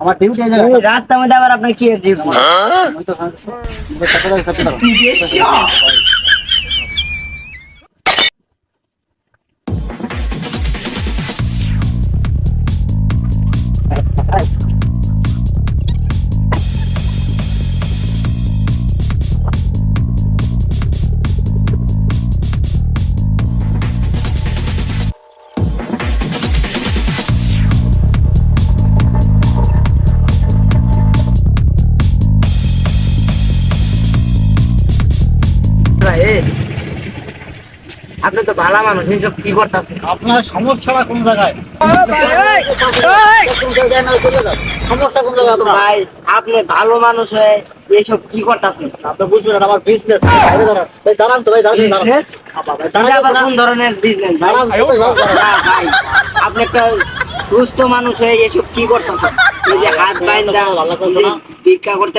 আমার ডিউটি আছে রাস্তার মধ্যে আবার আপনার কি ডিউটি আপনি তো ভালো মানুষ এইসব কি করতেছেন? আপনার সমস্যাটা কোন জায়গায়? সমস্যা কোন জায়গায় ভাই আপনি ভালো মানুষ হয়ে এইসব কি করতেছেন? আপনি বুঝবেন আমার বিজনেস দাঁড়ান ভাই দাঁড়ান তো ভাই দাঁড়ান কোন ধরনের বিজনেস দাঁড়ান ভাই, দাঁড়ান। না, ভাই আপনি একটা সুস্থ মানুষ হয়ে এসব কি করতেছেন? এই যে হাত বাইন্দা ভালো করছে না? ভিক্ষা করতে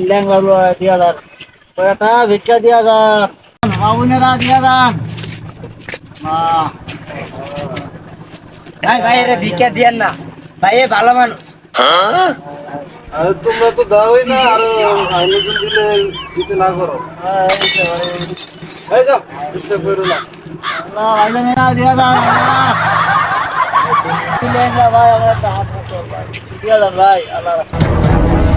ল্যাংলা দিয়া যান কয়টা ভিক্ষা দিয়া যান মামুনেরা দিয়া যান ভাই ভাই এর ভিক্ষা দিয়েন না ভাই এ ভালো মানুষ আরে না আর আমি দিলে দিতে ভাই না দিয়া যান ভাই আমার হাত ভাই আল্লাহ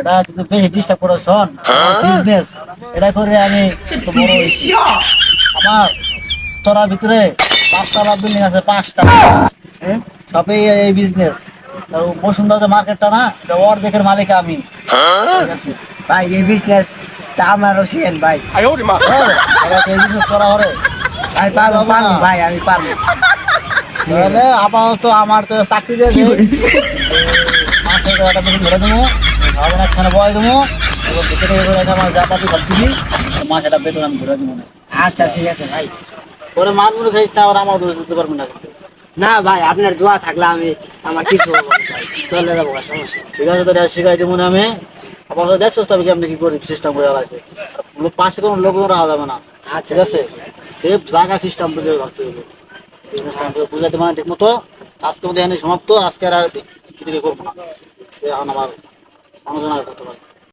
এটা কিন্তু বেশি ডিস্টার্ব করো শোন। হ্যাঁ? বিজনেস এটা করে আমি আমার তোরা ভিতরে পাঁচটা বিল্ডিং আছে পাঁচটা। হ্যাঁ? সবই এই বিজনেস বসুন্ধরা যে মার্কেটটা না এটা অর্ধেকের মালিক আমি। হ্যাঁ? ভাই এই বিজনেস তা আমারও শিখেন ভাই। এই বিজনেস করা হরে ভাই পারব পারব ভাই আমি পারব। আপাতত আমার তো চাকরি দিয়ে দেয় একটা বেশি ধরে দেবো বয় দেবো এবং ভিতরে এবার একটা আমার যা পাতি সব দিবি মাস একটা বেতন আমি ধরে দেবো না আচ্ছা ঠিক আছে ভাই। পরে খাইছ না আবার আমার দোষ দিতে পারব না না ভাই আপনার দোয়া থাকলে আমি আমার কিছু। চলে যাব সমস্যা ঠিক আছে তো শিখাই দেবো না আমি। আপাতত দেখছ তবে কি আপনি কি করি সিস্টেম করে আছে পাশে কোনো লোক রাখা যাবে না। আচ্ছা ঠিক আছে? সেফ জায়গা সিস্টেম বুঝে রাখতে হবে। বুঝাইতে মানে ঠিক মতো আজকে মধ্যে এখানে সমাপ্ত। আজকে আর কিছু করব না। এখন আমার অনুজনায় করতে পারে।